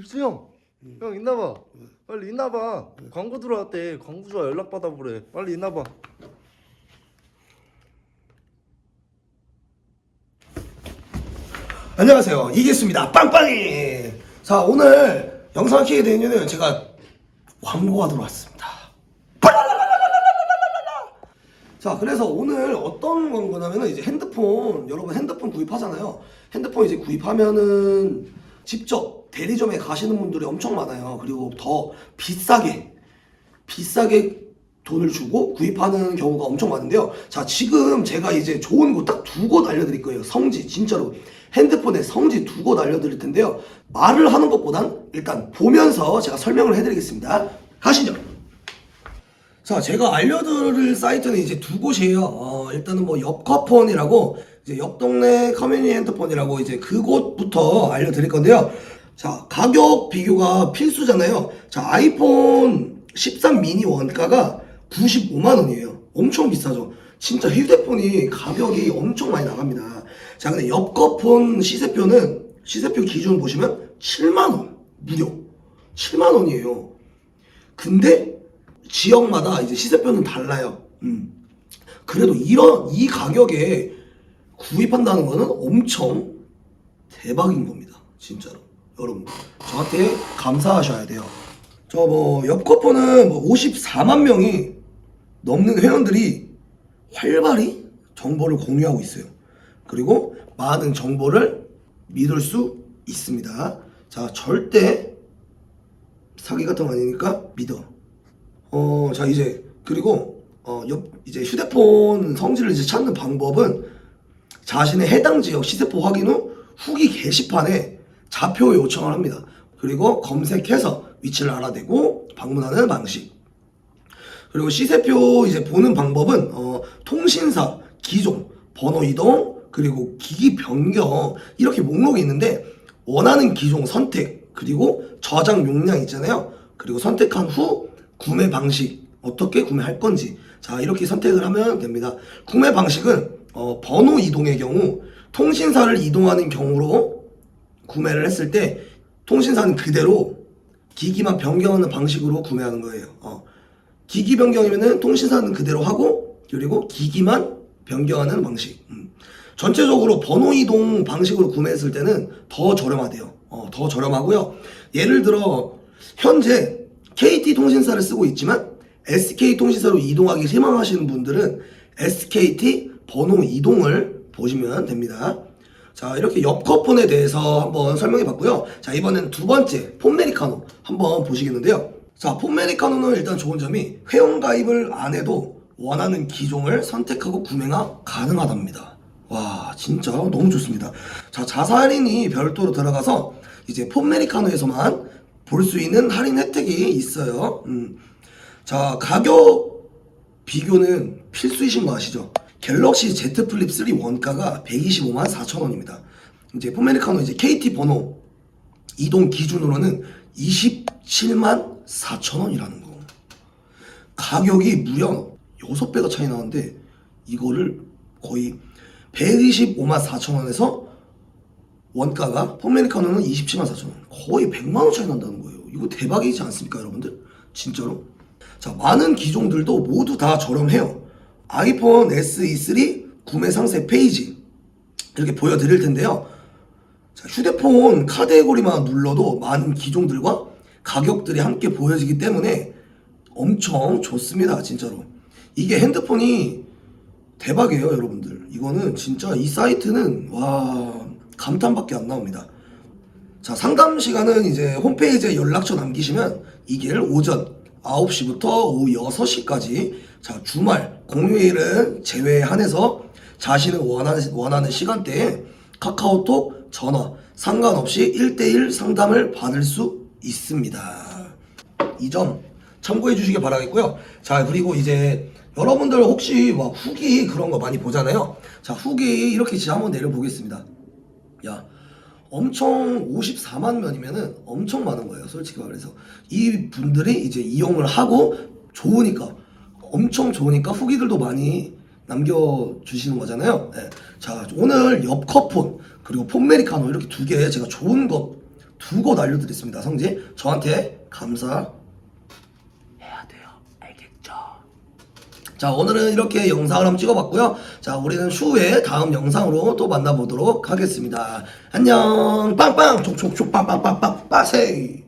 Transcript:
김수영. 형 있나봐. 빨리 있나봐. 광고 들어왔대. 광고주와 연락 받아보래. 빨리 있나봐. 안녕하세요. 이기수입니다. 빵빵이. 자 오늘 영상 키게 된 이유는 제가 광고가 들어왔습니다. 자 그래서 오늘 어떤 광고냐면은 이제 핸드폰 여러분 핸드폰 구입하잖아요 핸드폰 이제 구입하면은 직접 대리점에 가시는 분들이 엄청 많아요 그리고 더 비싸게 비싸게 돈을 주고 구입하는 경우가 엄청 많은데요. 자, 지금 제가 이제 좋은 곳 딱 두 곳 알려드릴 거예요. 성지, 진짜로. 핸드폰에 성지 두 곳 알려드릴 텐데요. 말을 하는 것보단 일단 보면서 제가 설명을 해드리겠습니다. 가시죠. 자, 제가 알려드릴 사이트는 이제 두 곳이에요. 어, 일단은 뭐 옆커폰이라고 이제 옆 동네 커뮤니티 핸드폰이라고 이제 그곳부터 알려드릴 건데요. 자, 가격 비교가 필수잖아요. 자, 아이폰 13 미니 원가가 95만 원이에요. 엄청 비싸죠. 진짜 휴대폰이 가격이 엄청 많이 나갑니다. 자, 근데 옆커폰 시세표는 시세표 기준 보시면 7만 원 무려 7만 원이에요. 근데 지역마다 이제 시세표는 달라요. 음. 그래도 이런 이 가격에 구입한다는 거는 엄청 대박인 겁니다. 진짜로. 여러분 저한테 감사하셔야 돼요. 저 뭐 옆커퍼는 뭐 54만 명이 넘는 회원들이 활발히 정보를 공유하고 있어요. 그리고 많은 정보를 믿을 수 있습니다. 자, 절대 사기 같은 거 아니니까 믿어. 어, 자 이제 그리고 어, 옆 이제 휴대폰 성질을 이제 찾는 방법은 자신의 해당 지역 시세포 확인 후 후기 게시판에 좌표 요청을 합니다. 그리고 검색해서 위치를 알아내고 방문하는 방식. 그리고 시세표 이제 보는 방법은 어, 통신사, 기종, 번호 이동, 그리고 기기 변경 이렇게 목록이 있는데 원하는 기종 선택 그리고 저장 용량 있잖아요. 그리고 선택한 후 구매 방식 어떻게 구매할 건지 자 이렇게 선택을 하면 됩니다. 구매 방식은 어, 번호 이동의 경우 통신사를 이동하는 경우로 구매를 했을 때 통신사는 그대로 기기만 변경하는 방식으로 구매하는 거예요. 어. 기기 변경이면은 통신사는 그대로 하고 그리고 기기만 변경하는 방식. 음. 전체적으로 번호 이동 방식으로 구매했을 때는 더 저렴하대요. 어, 더 저렴하고요. 예를 들어 현재 KT 통신사를 쓰고 있지만 SK 통신사로 이동하기 희망하시는 분들은 SKT 번호 이동을 보시면 됩니다. 자 이렇게 옆커폰에 대해서 한번 설명해 봤고요. 자 이번엔 두 번째 폰메리카노 한번 보시겠는데요. 자 폰메리카노는 일단 좋은 점이 회원 가입을 안 해도 원하는 기종을 선택하고 구매가 가능하답니다. 와 진짜 너무 좋습니다. 자 자사할인이 별도로 들어가서 이제 폰메리카노에서만 볼 수 있는 할인 혜택이 있어요. 음. 자 가격 비교는 필수이신 거 아시죠? 갤럭시 Z 플립 3 원가가 125만 4천 원입니다. 이제 포메리카노 이제 KT 번호 이동 기준으로는 27만 4천 원이라는 거. 가격이 무려 6배가 차이 나는데 이거를 거의 125만 4천 원에서 원가가 포메리카노는 27만 4천 원. 거의 100만 원 차이 난다는 거예요. 이거 대박이지 않습니까, 여러분들? 진짜로? 자, 많은 기종들도 모두 다 저렴해요. 아이폰 SE3 구매 상세 페이지 이렇게 보여드릴 텐데요. 자, 휴대폰 카드 해고리만 눌러도 많은 기종들과 가격들이 함께 보여지기 때문에 엄청 좋습니다, 진짜로. 이게 핸드폰이 대박이에요, 여러분들. 이거는 진짜 이 사이트는 와 감탄밖에 안 나옵니다. 자, 상담 시간은 이제 홈페이지에 연락처 남기시면 이길 오전 9시부터 오후 6시까지 자, 주말, 공휴일은 제외한해서 자신은 원하는, 원하는 시간대에 카카오톡, 전화, 상관없이 1대1 상담을 받을 수 있습니다. 이 점 참고해 주시기 바라겠고요. 자, 그리고 이제 여러분들 혹시 막 후기 그런 거 많이 보잖아요. 자, 후기 이렇게 진짜 한번 내려보겠습니다. 야, 엄청 54만 명이면은 엄청 많은 거예요. 솔직히 말해서. 이 분들이 이제 이용을 하고 좋으니까 엄청 좋으니까 후기들도 많이 남겨주시는 거잖아요. 네. 자, 오늘 옆커폰 그리고 폰메리카노 이렇게 두 개 제가 좋은 것 두고 날려드렸습니다. 성지 저한테 감사 해야 돼요. 알겠죠? 자 오늘은 이렇게 영상을 한번 찍어봤고요. 자 우리는 추후에 다음 영상으로 또 만나보도록 하겠습니다. 안녕. 빵빵. 촉촉촉. 빵빵빵빵. 빠세이